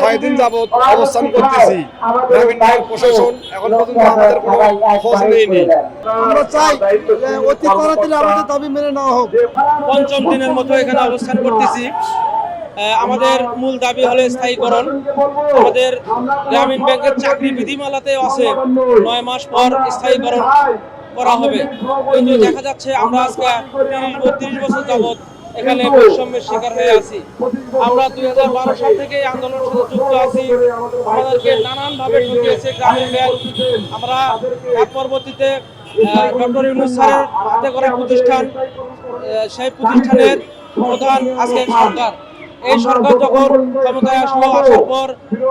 ছয় দিন যাবৎ অবস্থান করতেছি। গ্রামীণ ব্যাংক প্রশাসন এখন পর্যন্ত আমাদের কোনো খোঁজ নেয়নি। আমরা চাই অতি তাড়াতাড়ি আমাদের দাবি মেনে নেওয়া হোক। পঞ্চম দিনের মতো এখানে অবস্থান করতেছি। আমাদের মূল দাবি হলো স্থায়ীকরণ। আমাদের গ্রামীণ ব্যাংকের চাকরি বিধিমালাতে আছে। নয় মাস পর স্থায়ীকরণ করা হবে। কিন্তু দেখা যাচ্ছে আমরা আজকে তিরিশ বত্রিশ বছর যাবৎ এখানে বৈষম্যের শিকার হয়ে আছি। আমরা দুই হাজার বারো সাল থেকে এই আন্দোলনের সাথে যুক্ত আছি। আমাদেরকে নানান ভাবে ঠকিয়েছে গ্রামীণ ব্যাংক আমরা এক পরবর্তীতে ডক্টর ইউনুস স্যারের হাতে করা প্রতিষ্ঠান সেই প্রতিষ্ঠানের প্রধান আজকে সরকার। এই সরকার যখন ক্ষমতায় আসলো, আসার পর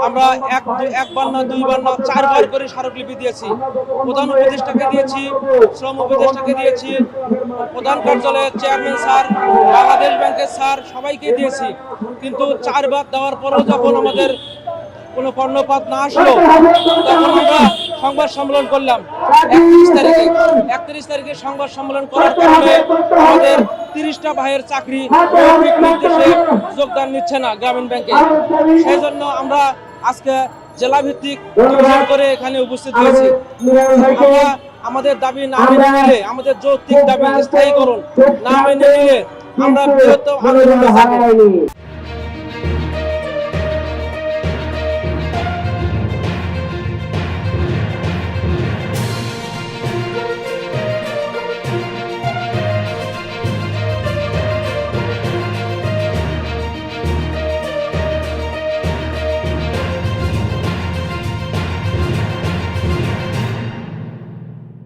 আমরা এক একবার না দুইবার না চারবার করে স্মারকলিপি দিয়েছি। প্রধান উপদেষ্টাকে দিয়েছি, শ্রম উপদেষ্টাকে দিয়েছি, প্রধান কার্যালয়ের চেয়ারম্যান স্যার, বাংলাদেশ ব্যাংকের স্যার, সবাইকে দিয়েছি। কিন্তু চারবার দেওয়ার পরেও যখন আমাদের কোনো কর্ণপাত না আসলো, তখন আমরা সংবাদ সম্মেলন করলাম। একত্রিশ তারিখে একত্রিশ তারিখে সংবাদ সম্মেলন করার কারণে তিরিশটা ভাইয়ের চাকরি মৌখিক নির্দেশে যোগদান নিচ্ছে না গ্রামীণ ব্যাংকে। সেই জন্য আমরা আজকে জেলা ভিত্তিক করে এখানে উপস্থিত হয়েছি। আমরা আমাদের দাবি না মেনে নিলে আমাদের যৌক্তিক দাবি স্থায়ীকরণ না মেনে নিলে আমরা বৃহত্তম আন্দোলনে